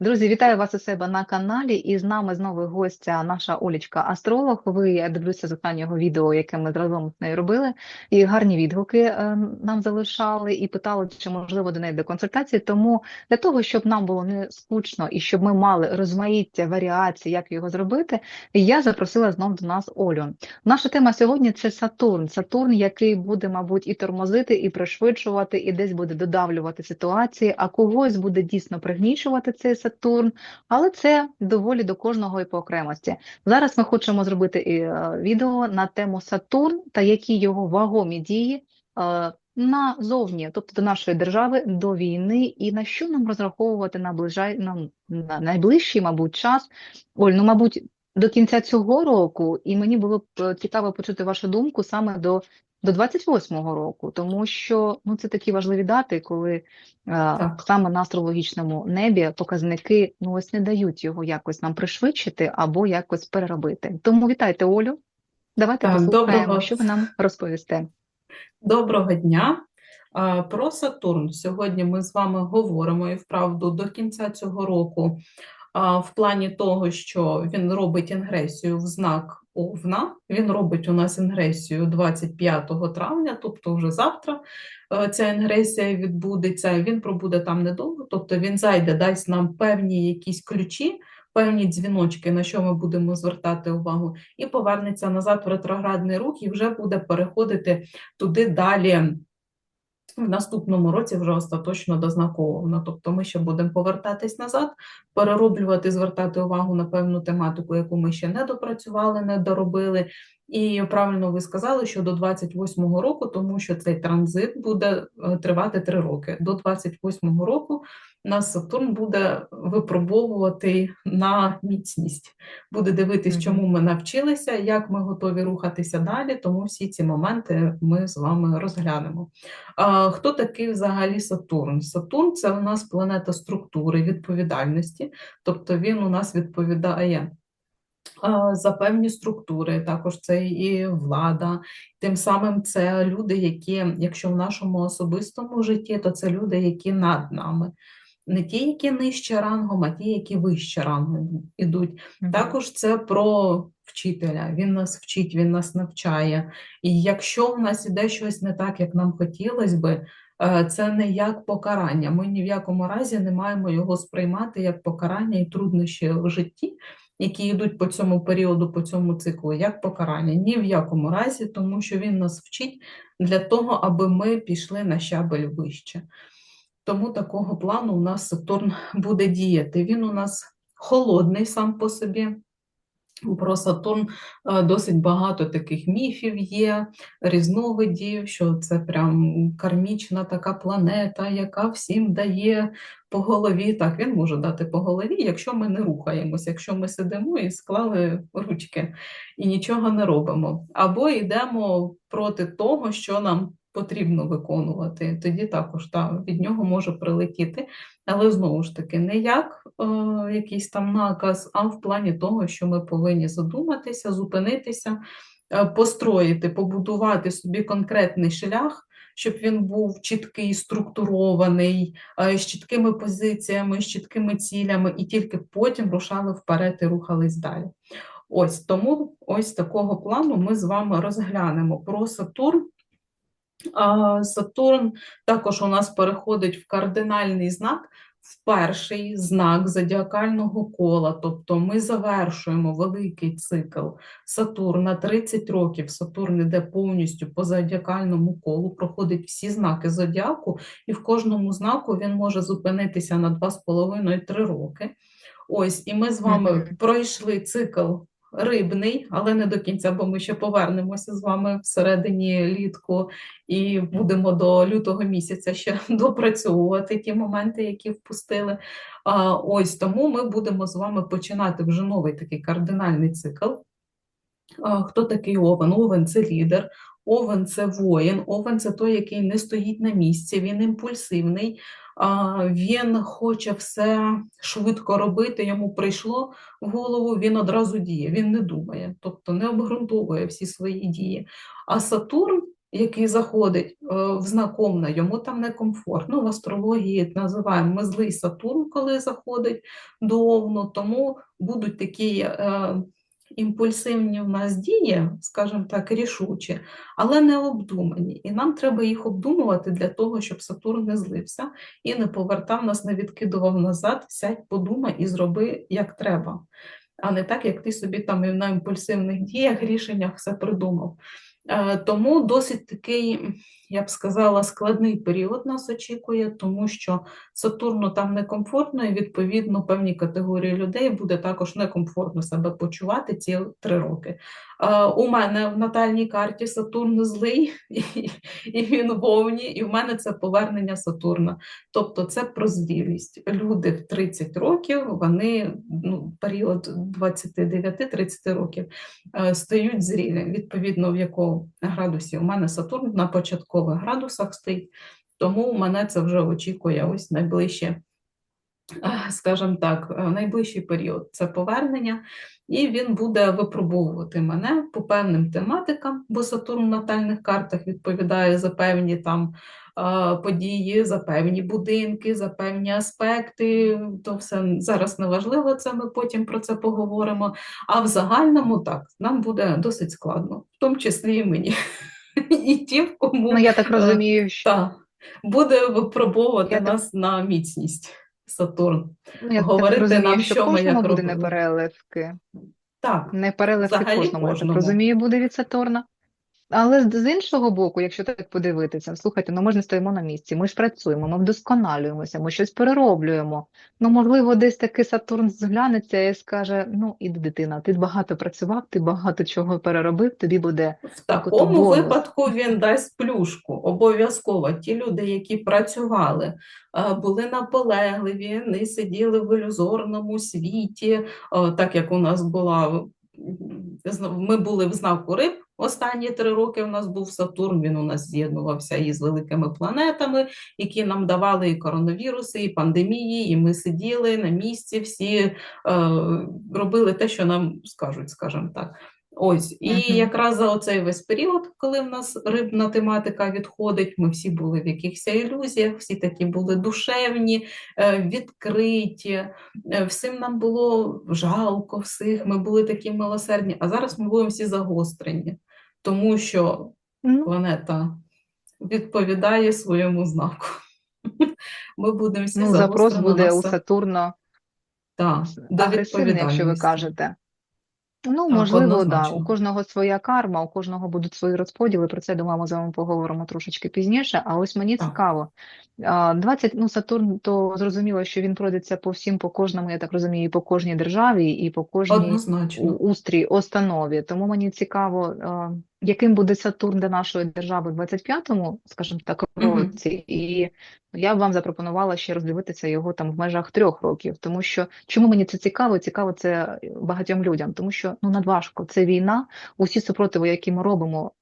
Друзі, вітаю вас у себе на каналі. І з нами знову гостя, наша Олічка Астролог. Ви я дивлюся з останнього відео, яке ми разом з нею робили, і гарні відгуки е, нам залишали і питали, чи можливо до неї до консультації. Тому для того, щоб нам було не скучно і щоб ми мали розмаїття варіацій, як його зробити, я запросила знов до нас Олю. Наша тема сьогодні це Сатурн. Сатурн, який буде, мабуть, і тормозити, і пришвидшувати, і десь буде додавлювати ситуації, а когось буде дійсно пригнічувати цей Сатурн, але це доволі до кожного і по окремості. Зараз ми хочемо зробити е, відео на тему Сатурн та які його вагомі дії е, назовні, тобто до нашої держави, до війни, і на що нам розраховувати наближай на, на найближчий, мабуть, час. Оль, ну, мабуть, до кінця цього року, і мені було б е, цікаво почути вашу думку саме до. До 28-го року, тому що ну це такі важливі дати, коли е, Так. саме на астрологічному небі показники ну ось не дають його якось нам пришвидшити або якось переробити. Тому вітайте, Олю. Давайте Так, послухаємо, доброго. що ви нам розповісте. Доброго дня. Про Сатурн. Сьогодні ми з вами говоримо і вправду до кінця цього року а, в плані того, що він робить інгресію в знак Овна. Він робить у нас інгресію 25 травня, тобто вже завтра е, ця інгресія відбудеться. Він пробуде там недовго, тобто він зайде, дасть нам певні якісь ключі, певні дзвіночки, на що ми будемо звертати увагу, і повернеться назад в ретроградний рух і вже буде переходити туди далі. В наступному році вже остаточно дознаковано. Тобто ми ще будемо повертатись назад, перероблювати, звертати увагу на певну тематику, яку ми ще не допрацювали, не доробили. І правильно ви сказали, що до 28-го року, тому що цей транзит буде е, тривати 3 роки. До 28-го року нас Сатурн буде випробовувати на міцність, буде дивитись, чому ми навчилися, як ми готові рухатися далі. Тому всі ці моменти ми з вами розглянемо. А, Хто такий взагалі Сатурн? Сатурн це у нас планета структури, відповідальності, тобто він у нас відповідає за певні структури, також це і влада. Тим самим це люди, які, якщо в нашому особистому житті, то це люди, які над нами. Не ті, які нижче рангом, а ті, які вище рангом ідуть. Також це про вчителя. Він нас вчить, він нас навчає. І якщо в нас іде щось не так, як нам хотілося би, е, це не як покарання. Ми ні в якому разі не маємо його сприймати як покарання і труднощі в житті, які йдуть по цьому періоду, по цьому циклу, як покарання. Ні в якому разі, тому що він нас вчить для того, аби ми пішли на щабель вище. Тому такого плану у нас Сатурн буде діяти. Він у нас холодний сам по собі. Про Сатурн е, досить багато таких міфів є, різновидів, що це прям кармічна така планета, яка всім дає по голові. Так, він може дати по голові, якщо ми не рухаємось, якщо ми сидимо і склали ручки і нічого не робимо. Або йдемо проти того, що нам потрібно виконувати. Тоді також та, від нього може прилетіти. Але знову ж таки, не як е, якийсь там наказ, а в плані того, що ми повинні задуматися, зупинитися, е, построїти, побудувати собі конкретний шлях, щоб він був чіткий, структурований, е, з чіткими позиціями, з чіткими цілями, і тільки потім рушали вперед і рухались далі. Ось тому ось такого плану ми з вами розглянемо про Сатурн. Сатурн також у нас переходить в кардинальний знак, в перший знак зодіакального кола, тобто ми завершуємо великий цикл Сатурна 30 років. Сатурн іде повністю по зодіакальному колу, проходить всі знаки зодіаку, і в кожному знаку він може зупинитися на 2,5-3 роки. Ось, і ми з вами пройшли цикл рибний, але не до кінця, бо ми ще повернемося з вами всередині літку і будемо до лютого місяця ще допрацьовувати ті моменти, які впустили. А, ось тому ми будемо з вами починати вже новий такий кардинальний цикл. Хто такий Овен? Овен це лідер, Овен це воїн, Овен це той, який не стоїть на місці, він імпульсивний, він хоче все швидко робити, йому прийшло в голову, він одразу діє, він не думає, тобто не обґрунтовує всі свої дії. А Сатурн який заходить е, в знак Овна, йому там некомфортно. В астрології називаємо ми злий Сатурн, коли заходить до Овну, тому будуть такі е, імпульсивні в нас дії, скажімо так, рішучі, але не обдумані. І нам треба їх обдумувати для того, щоб Сатурн не злився і не повертав нас, не відкидував назад, сядь, подумай і зроби як треба. А не так, як ти собі там і на імпульсивних діях, рішеннях все придумав. Е, Тому досить такий, я б сказала, складний період нас очікує, тому що Сатурну там некомфортно, і відповідно певній категорії людей буде також некомфортно себе почувати ці три роки. У мене в натальній карті Сатурн злий, і, він вовні, і в мене це повернення Сатурна. Тобто це про зрілість. Люди в 30 років, вони ну, період 29-30 років е, стають зрілі. Відповідно, в якому градусі у мене Сатурн на початкових градусах стоїть, тому мене це вже очікує ось найближче, е, скажімо так, е, найближчий період це повернення, і він буде випробовувати мене по певним тематикам, бо Сатурн в натальних картах відповідає за певні там е, події, за певні будинки, за певні аспекти. То все зараз не важливо, це ми потім про це поговоримо. А в загальному так, нам буде досить складно, в тому числі і мені. І тим, кому Ну, я так е, розумію, що та, буде випробовувати Я так- нас на міцність Сатурн. ну, я так говорити розумію, нам, що що ми кожному як буде робили. непереливки. Так, не переливки кожному, я так розумію, буде від Сатурна. Але з іншого боку, якщо так подивитися, слухайте, ну ми ж не стоїмо на місці, ми ж працюємо, ми вдосконалюємося, ми щось перероблюємо. Ну, можливо, десь таки Сатурн зглянеться і скаже: ну, іди, дитина, ти багато працював, ти багато чого переробив, тобі буде в такому випадку він дасть плюшку. Обов'язково ті люди, які працювали, е, були наполегливі, не сиділи в ілюзорному світі, е, так як у нас була. Ми були в знаку риб. Останні три роки у нас був Сатурн, він у нас з'єднувався із великими планетами, які нам давали і коронавіруси, і пандемії, і ми сиділи на місці, всі е, робили те, що нам скажуть, скажімо так. Ось, і Мгм. якраз за оцей весь період, коли в нас рибна тематика відходить, ми всі були в якихось ілюзіях, всі такі були душевні, е, відкриті, е, всім нам було жалко всіх, ми були такі милосердні, а зараз ми будемо всі загострені, тому що планета відповідає своєму знаку. Ми будемо всі ну, запрос буде у Сатурна та, агресивний, якщо ви кажете. Ну, Так, можливо, да. У кожного своя карма, у кожного будуть свої розподіли. Про це, думаю, ми з вами поговоримо трошечки пізніше. А ось мені Так. цікаво. А, 20, ну, Сатурн, то зрозуміло, що він пройдеться по всім, по кожному, я так розумію, і по кожній державі, і по кожній Однозначно. устрій, установі. Тому мені цікаво, яким буде Сатурн для нашої держави в 25-му, скажімо так, році. І я б вам запропонувала ще роздивитися його там в межах трьох років. Тому що чому мені це цікаво? Цікаво це багатьом людям, тому що ну надважко. Це війна. Усі супротиви, які ми робимо,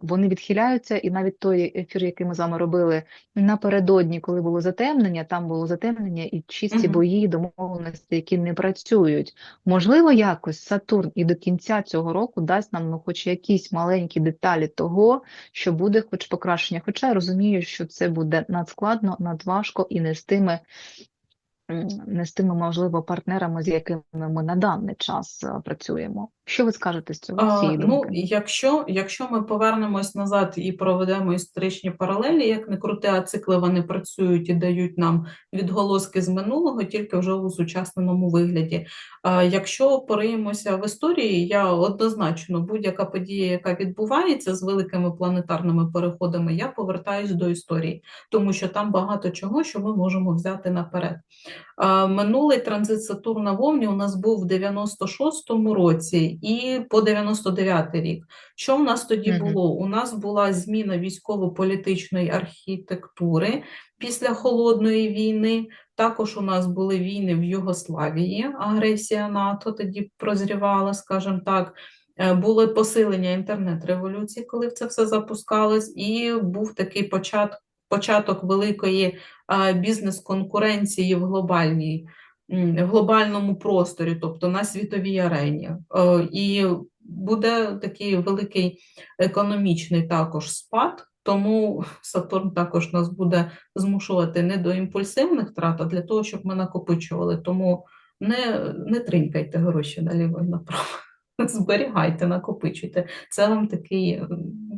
вони відхиляються. І навіть той ефір, який ми з вами робили напередодні, коли було затемнення, там було затемнення і чисті Мгм. бої, домовленості, які не працюють. Можливо, якось Сатурн і до кінця цього року дасть нам ну, хоч якісь маленькі деталі того, що буде хоч покращення. Хоча я розумію, що це буде надскладно, надважко і не з тими, не з тими, можливо, партнерами, з якими ми на даний час е, працюємо. Що ви скажете з цього з А, ну, якщо, якщо ми повернемось назад і проведемо історичні паралелі, як не крути, а цикли вони працюють і дають нам відголоски з минулого, тільки вже у сучасненому вигляді. А, якщо пориємося в історії, я однозначно будь-яка подія, яка відбувається з великими планетарними переходами, я повертаюсь до історії, тому що там багато чого, що ми можемо взяти наперед. Минулий транзит Сатурна в Овні у нас був в 96-му році і по 99-й рік. Що в нас тоді було? У нас була зміна військово-політичної архітектури після Холодної війни. Також у нас були війни в Югославії, агресія НАТО тоді прозрівала, скажімо так. Е, Було посилення інтернет-революції, коли це все запускалось, і був такий початок, початок великої бізнес-конкуренції в глобальній, в глобальному просторі, тобто на світовій арені. Е, І буде такий великий економічний також спад, тому Сатурн також нас буде змушувати не до імпульсивних втрат, а для того, щоб ми накопичували. Тому не, не тринькайте гроші наліво і направо. Зберігайте, накопичуйте. Це вам такий,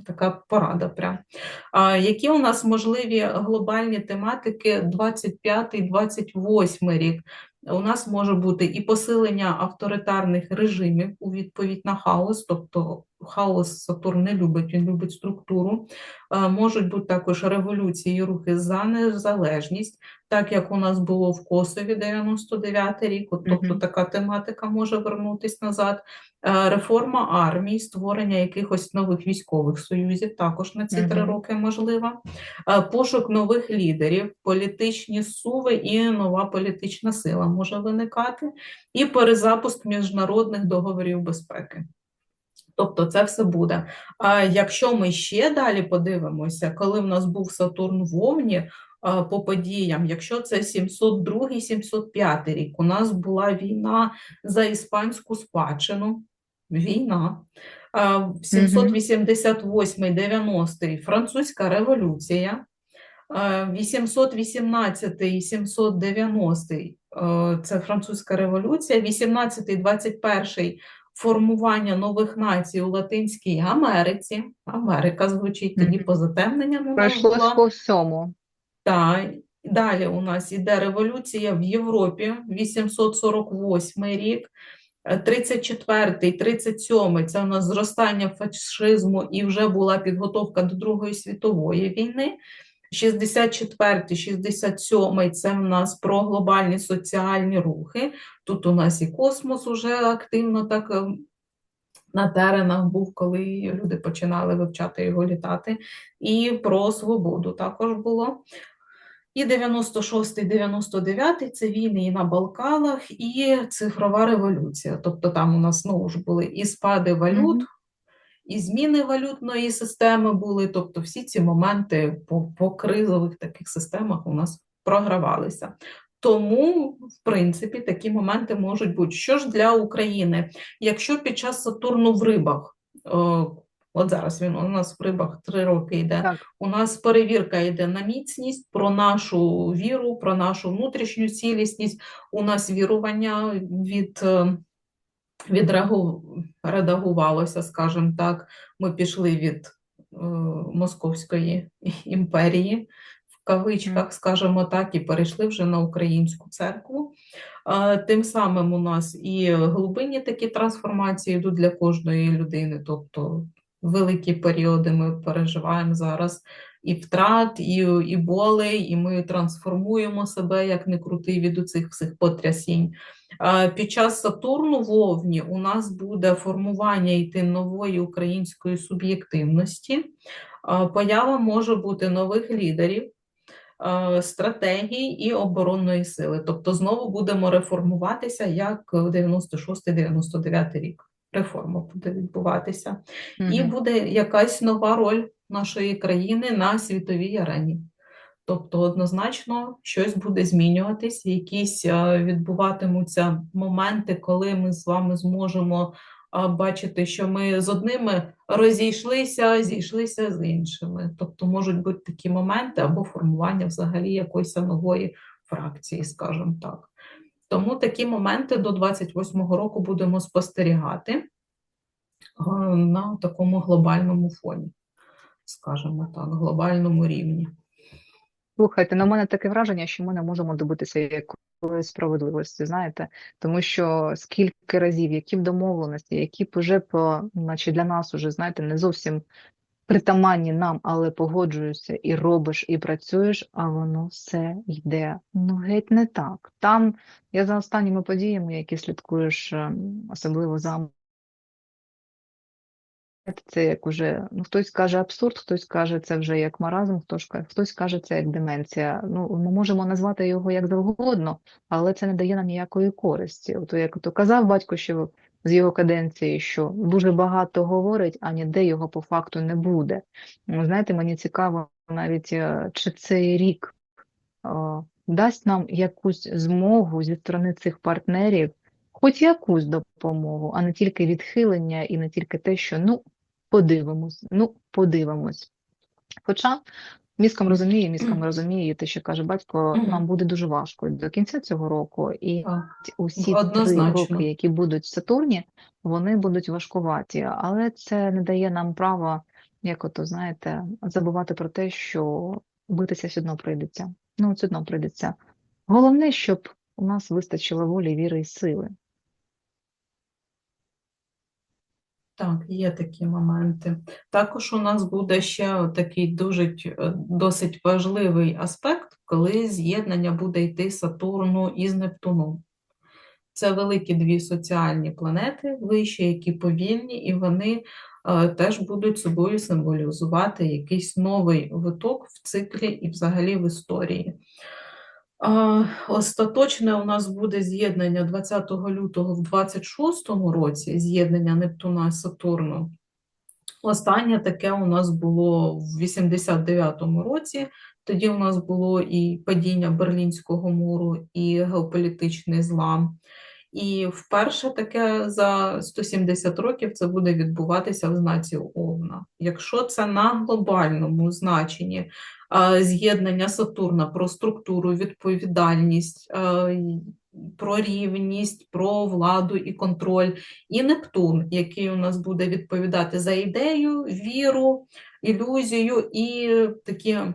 така порада. Прям. А, які у нас можливі глобальні тематики 25-28 рік? У нас може бути і посилення авторитарних режимів у відповідь на хаос, тобто хаос Сатурн не любить, він любить структуру. Е, Можуть бути також революції, рухи за незалежність, так як у нас було в Косові 99 рік, от, тобто Мгм. така тематика може вернутись назад. Е, Реформа армії, створення якихось нових військових союзів також на ці три роки можлива. Е, Пошук нових лідерів, політичні суви і нова політична сила може виникати, і перезапуск міжнародних договорів безпеки. Тобто це все буде. А якщо ми ще далі подивимося, коли в нас був Сатурн в Овні по подіям, якщо це 702-705 рік, у нас була війна за іспанську спадщину, війна. 788-90 рік французька революція. Е, 818 і 790 е, це французька революція, 18 21 формування нових націй у Латинській Америці. Америка звучить тоді Мгм. по затемненням по всьому. Так, далі у нас іде революція в Європі, 848 рік, Е, 34-й, 37-й – це у нас зростання фашизму і вже була підготовка до Другої світової війни. 64-й, 67-й – це в нас про глобальні соціальні рухи. Тут у нас і космос уже активно так ем, на теренах був, коли люди починали вивчати його літати. І про свободу також було. І 96-й, 99-й – це війни і на Балканах, і цифрова революція. Тобто там у нас знову ж були і спади валют. І зміни валютної системи були. Тобто всі ці моменти по, по кризових таких системах у нас програвалися. Тому, в принципі, такі моменти можуть бути. Що ж для України? Якщо під час Сатурну в рибах, е, от зараз він у нас в рибах три роки йде, Так. у нас перевірка йде на міцність, про нашу віру, про нашу внутрішню цілісність. У нас вірування від, е, відрегу- редагувалося, скажімо так. Ми пішли від е, Московської імперії, в кавичках, скажімо так, і перейшли вже на українську церкву. Тим самим у нас і глибинні такі трансформації йдуть для кожної людини, тобто великі періоди ми переживаємо зараз і втрат, і, і болей, і ми трансформуємо себе як не крутий від цих всіх потрясінь. Під час Сатурну в Овні у нас буде формування йти нової української суб'єктивності. Поява може бути нових лідерів, стратегій і оборонної сили. Тобто знову будемо реформуватися, як в 96-99 рік. Реформа буде відбуватися. І буде якась нова роль нашої країни на світовій арені. Тобто, однозначно, щось буде змінюватись, якісь е, відбуватимуться моменти, коли ми з вами зможемо бачити, що ми з одними розійшлися, зійшлися з іншими. Тобто можуть бути такі моменти або формування взагалі якоїсь нової фракції, скажімо так. Тому такі моменти до 28-го року будемо спостерігати е, на такому глобальному фоні, скажімо так, глобальному рівні. Слухайте, на мене таке враження, що ми не можемо добитися якоїсь справедливості, знаєте, тому що скільки разів, які б домовленості, які б уже по, наче для нас уже, знаєте, не зовсім притаманні нам, але погоджуєшся і робиш, і працюєш, а воно все йде ну геть не так. Там я за останніми подіями, які слідкуєш, ем, особливо за це як уже, ну хтось каже абсурд, хтось каже це вже як маразм, хтось, хтось каже це як деменція. Ну, ми можемо назвати його як завгодно, але це не дає нам ніякої користі. От як то казав батько, що з його каденції, що дуже багато говорить, а ніде його по факту не буде. Ну, Знаєте, мені цікаво навіть, е, чи цей рік е, дасть нам якусь змогу зі сторони цих партнерів хоч якусь допомогу, а не тільки відхилення і не тільки те, що ну подивимось, ну подивимось. Хоча мізком розуміє, мізком розуміє те, що каже батько, нам буде дуже важко до кінця цього року, і усі три роки, які будуть в Сатурні, вони будуть важкуваті, але це не дає нам права, як ото знаєте, забувати про те, що битися все одно прийдеться. Ну, все одно прийдеться. Головне, щоб у нас вистачило волі, віри і сили. Так, є такі моменти. Також у нас буде ще такий дуже е, досить важливий аспект, коли з'єднання буде йти Сатурну із Нептуном. Це великі дві соціальні планети вищі, які повільні, і вони е, теж будуть собою символізувати якийсь новий виток в циклі і взагалі в історії. Остаточне у нас буде з'єднання 20 лютого в 26 році, з'єднання Нептуна з Сатурном. Останнє таке у нас було в 89-му році. Тоді у нас було і падіння Берлінського муру, і геополітичний злам. І вперше таке за 170 років це буде відбуватися в знаці Овна. Якщо це на глобальному значенні з'єднання Сатурна про структуру, відповідальність, про рівність, про владу і контроль, і Нептун, який у нас буде відповідати за ідею, віру, ілюзію і такі е,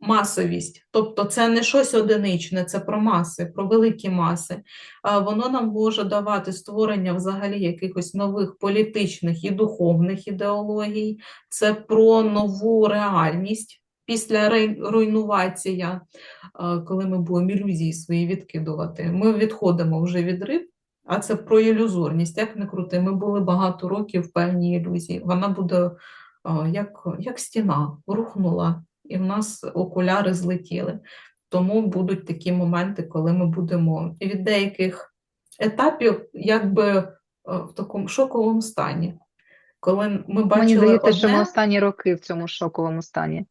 масовість. Тобто це не щось одиничне, це про маси, про великі маси. Воно нам може давати створення взагалі якихось нових політичних і духовних ідеологій. Це про нову реальність після руйнувація, коли ми будемо ілюзії свої відкидувати. Ми відходимо вже від риб, а це про ілюзорність. Як не крути, ми були багато років в певній ілюзії. Вона буде як, як стіна, рухнула, і в нас окуляри злетіли. Тому будуть такі моменти, коли ми будемо від деяких етапів якби е, в такому шоковому стані. Коли ми Мені бачили здається, що ми останні роки в цьому шоковому стані.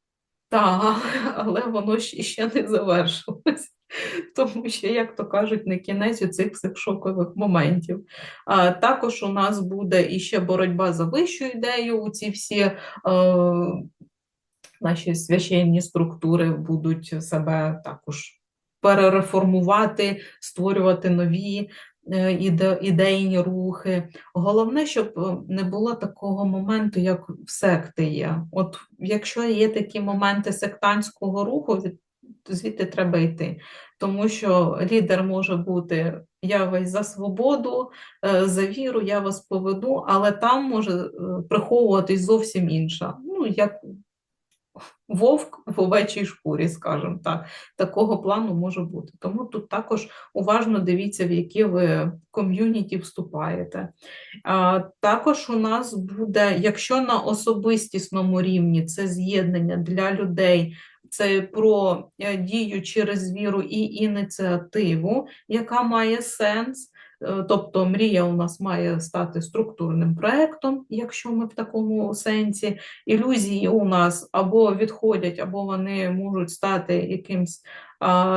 Та, але воно ще не завершилось. Тому що, як то кажуть, не кінець цих шокових моментів. А, також у нас буде іще боротьба за вищу ідею. У ці всі е, наші священні структури будуть себе також перереформувати, створювати нові ідейні рухи. Головне, щоб е, не було такого моменту, як в секти є. От якщо є такі моменти сектантського руху, звідти треба йти. Тому що лідер може бути я весь за свободу, е, за віру, я вас поведу, але там може е, приховуватись зовсім інша. Ну, як вовк в овечій шкурі, скажімо так. Такого плану може бути. Тому тут також уважно дивіться, в які ви ком'юніті вступаєте. Також у нас буде, якщо на особистісному рівні це з'єднання для людей, це про е, дію через віру і ініціативу, яка має сенс. Е, Тобто мрія у нас має стати структурним проектом, якщо ми в такому сенсі. Ілюзії у нас або відходять, або вони можуть стати якимсь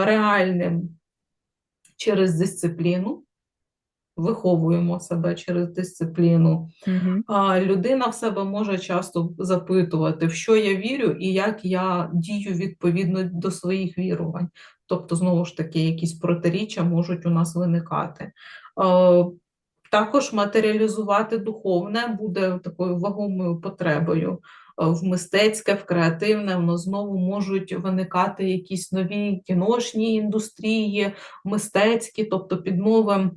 реальним через дисципліну. Виховуємо себе через дисципліну. Угу. А людина в себе може часто запитувати, в що я вірю і як я дію відповідно до своїх вірувань. Тобто, знову ж таки, якісь протиріччя можуть у нас виникати. Е, Також матеріалізувати духовне буде такою вагомою потребою. Е, В мистецьке, в креативне, воно знову можуть виникати якісь нові кіношні індустрії, мистецькі, тобто під новим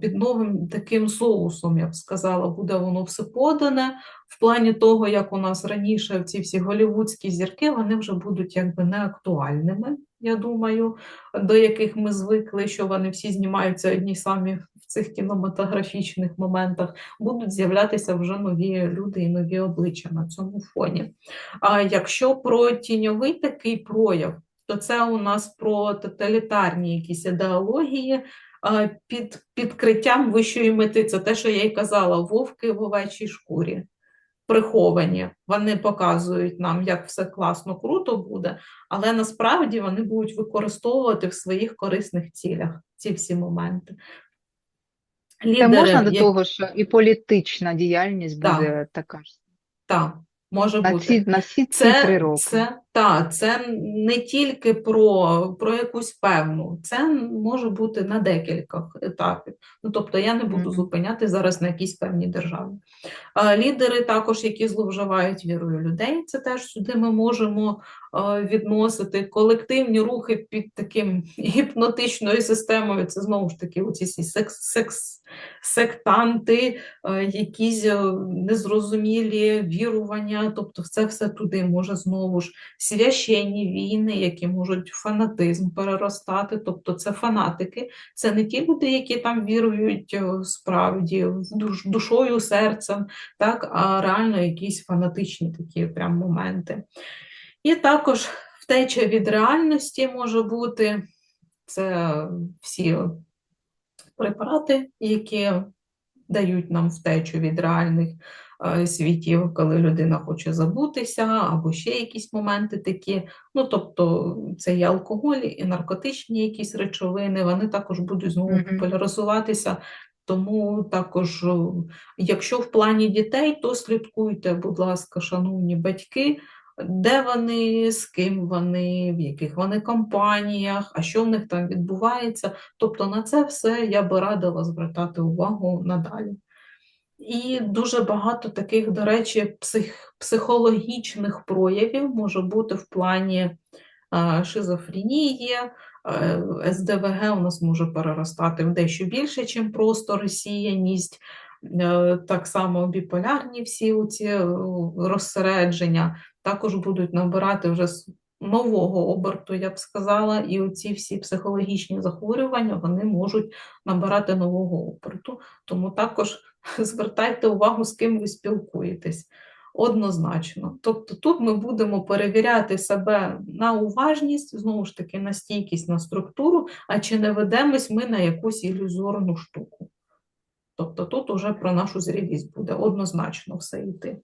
під новим таким соусом, я б сказала, буде воно все подане. В плані того, як у нас раніше ці всі голівудські зірки, вони вже будуть якби не актуальними, я думаю, до яких ми звикли, що вони всі знімаються одні самі в цих кінематографічних моментах. Будуть з'являтися вже нові люди і нові обличчя на цьому фоні. А якщо про тіньовий такий прояв, то це у нас про тоталітарні якісь ідеології, під підкриттям вищої мети. Це те, що я й казала, вовки в овечій шкурі. Приховані, вони показують нам, як все класно, круто буде, але насправді вони будуть використовувати в своїх корисних цілях ці всі моменти. Лідери, можна до як- того, що і політична діяльність Так. буде така ж Так, може на бути. ці, на всі ці Це, три роки. це, та, це не тільки про, про якусь певну, це може бути на декілька етапів. Ну, тобто я не буду зупиняти зараз на якійсь певній державі. Лідери також, які зловживають вірою людей, це теж сюди ми можемо відносити колективні рухи під таким гіпнотичною системою. Це знову ж таки оці секс, секс, сектанти, якісь е, незрозумілі вірування, тобто це все туди може знову ж священні війни, які можуть фанатизм переростати, тобто це фанатики, це не ті люди, які там вірують е, справді душ, душою, серцем, так, а реально якісь фанатичні такі прям моменти. І також втеча від реальності може бути, це всі препарати, які дають нам втечу від реальних світів, коли людина хоче забутися, або ще якісь моменти такі. Ну, тобто, це і алкоголь, і наркотичні якісь речовини, вони також будуть знову популяризуватися. Тому також, е, якщо в плані дітей, то слідкуйте, будь ласка, шановні батьки, де вони, з ким вони, в яких вони компаніях, а що в них там відбувається. Тобто на це все я би радила звертати увагу надалі. І дуже багато таких, до речі, псих, психологічних проявів може бути в плані е, шизофренії, е, СДВГ у нас може переростати в дещо більше, ніж просто розсіяність. Е, Так само біполярні всі ці розсередження також будуть набирати вже нового оберту, я б сказала, і оці всі психологічні захворювання вони можуть набирати нового оберту. Тому також звертайте увагу, з ким ви спілкуєтесь. Однозначно. Тобто тут ми будемо перевіряти себе на уважність, знову ж таки, на стійкість, на структуру, а чи не ведемось ми на якусь ілюзорну штуку. Тобто тут уже про нашу зрілість буде однозначно все йти.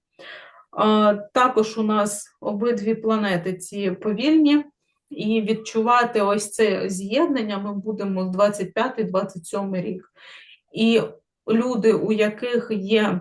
Також у нас обидві планети ці повільні, і відчувати ось це з'єднання ми будемо 25-27 рік. І люди, у яких є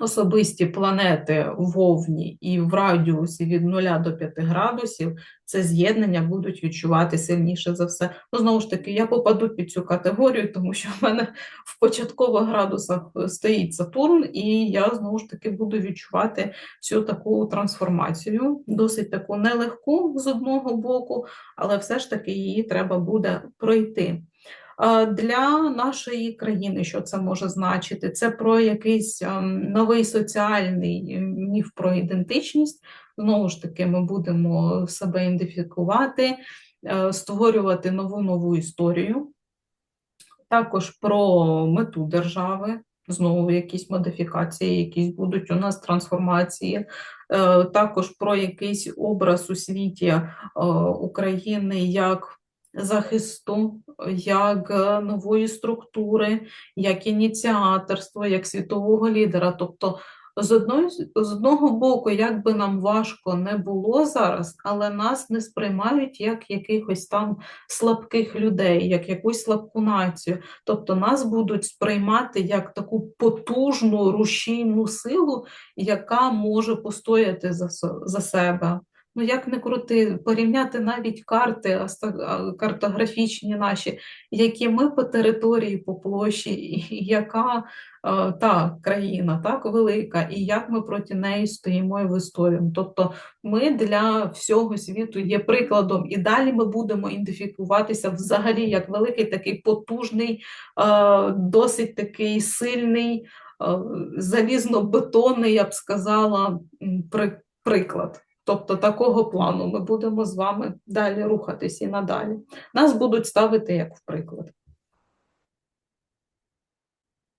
особисті планети в Овні і в радіусі від 0 до 5 градусів, це з'єднання будуть відчувати сильніше за все. Ну, знову ж таки, я попаду під цю категорію, тому що в мене в початкових градусах стоїть Сатурн, і я знову ж таки буду відчувати цю таку трансформацію, досить таку нелегку з одного боку, але все ж таки її треба буде пройти. А Для нашої країни, що це може значити? Це про якийсь ем, новий соціальний ем, міф про ідентичність. Знову ж таки, ми будемо себе ідентифікувати, е, створювати нову нову історію. Також про мету держави. Знову якісь модифікації, якісь будуть у нас трансформації, Е, також про якийсь образ у світі е, України як захисту, як е, нової структури, як ініціаторство, як світового лідера. Тобто, з одної, з одного боку, як би нам важко не було зараз, але нас не сприймають як якихось там слабких людей, як якусь слабку націю. Тобто нас будуть сприймати як таку потужну рушійну силу, яка може постояти за, за себе. Ну, як не крути, порівняти навіть карти картографічні наші, які ми по території, по площі, і яка та країна так велика, і як ми проти неї стоїмо і вистоюємо. Тобто ми для всього світу є прикладом, і далі ми будемо ідентифікуватися взагалі як великий такий потужний, досить такий сильний, залізно-бетонний, я б сказала, при- приклад. Тобто такого плану ми будемо з вами далі рухатись і надалі. Нас будуть ставити як в приклад.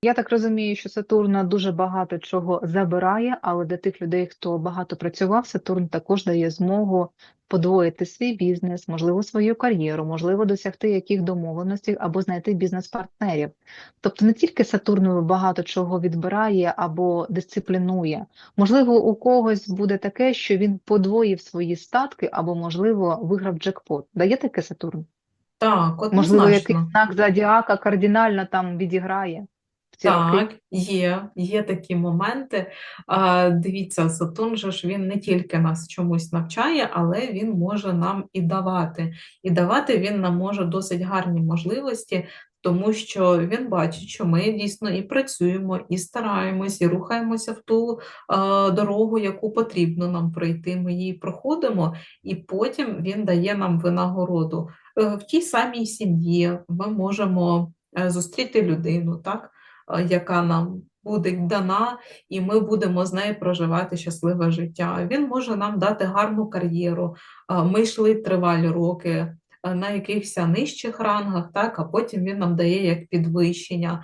Я так розумію, що Сатурн дуже багато чого забирає, але для тих людей, хто багато працював, Сатурн також дає змогу подвоїти свій бізнес, можливо, свою кар'єру, можливо, досягти яких домовленостей або знайти бізнес-партнерів. Тобто не тільки Сатурн багато чого відбирає або дисциплінує. Можливо, у когось буде таке, що він подвоїв свої статки або, можливо, виграв джекпот. Дає таке Сатурн? Так, Можливо, якийсь знак зодіака кардинально там відіграє. Ці роки? Так, є, є такі моменти. А, дивіться, Сатурн же ж він не тільки нас чомусь навчає, але він може нам і давати. І давати він нам може досить гарні можливості, тому що він бачить, що ми дійсно і працюємо, і стараємось, і рухаємося в ту а, дорогу, яку потрібно нам пройти. Ми її проходимо, і потім він дає нам винагороду. Е, В тій самій сім'ї ми можемо е, зустріти людину, так? Е, яка нам буде дана, і ми будемо з нею проживати щасливе життя. Він може нам дати гарну кар'єру. Е, Ми йшли тривалі роки е, на якихось нижчих рангах, так, а потім він нам дає як підвищення,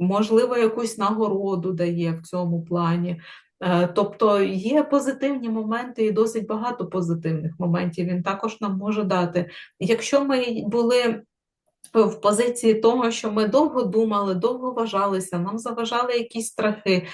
можливо, якусь нагороду дає в цьому плані. Тобто є позитивні моменти і досить багато позитивних моментів він також нам може дати. Якщо ми були в позиції того, що ми довго думали, довго вважалися, нам заважали якісь страхи.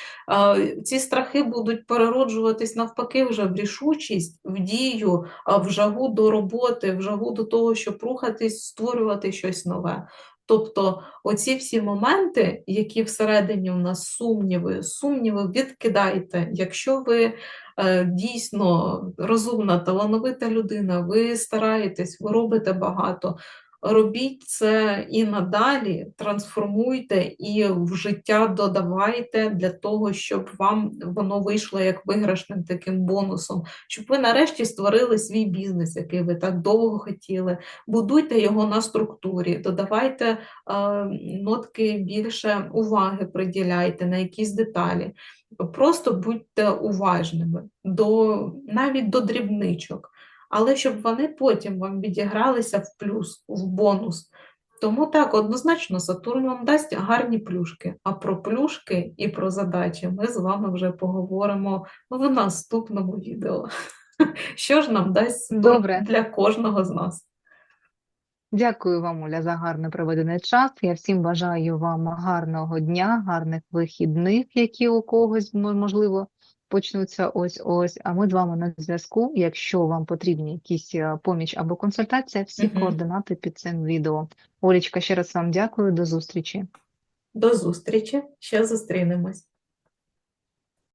Ці страхи будуть перероджуватись навпаки вже в рішучість, в дію, в жагу до роботи, в жагу до того, щоб рухатись, створювати щось нове. Тобто оці всі моменти, які всередині у нас сумніви, сумніви відкидайте. Якщо ви е, дійсно розумна, талановита людина, ви стараєтесь, ви робите багато, робіть це і надалі, трансформуйте і в життя додавайте для того, щоб вам воно вийшло як виграшним таким бонусом, щоб ви нарешті створили свій бізнес, який ви так довго хотіли. Будуйте його на структурі, додавайте е, нотки більше уваги, приділяйте на якісь деталі. Просто будьте уважними до навіть до дрібничок але щоб вони потім вам відігралися в плюс, в бонус. Тому так, однозначно, Сатурн вам дасть гарні плюшки. А про плюшки і про задачі ми з вами вже поговоримо в наступному відео. Що ж нам дасть Добре. для кожного з нас? Дякую вам, Оля, за гарно проведений час. Я всім бажаю вам гарного дня, гарних вихідних, які у когось, можливо, почнуться ось-ось. А ми з вами на зв'язку. Якщо вам потрібні якісь е, поміч або консультація, всі угу. координати під цим відео. Олічка, ще раз вам дякую, до зустрічі. До зустрічі, ще зустрінемось.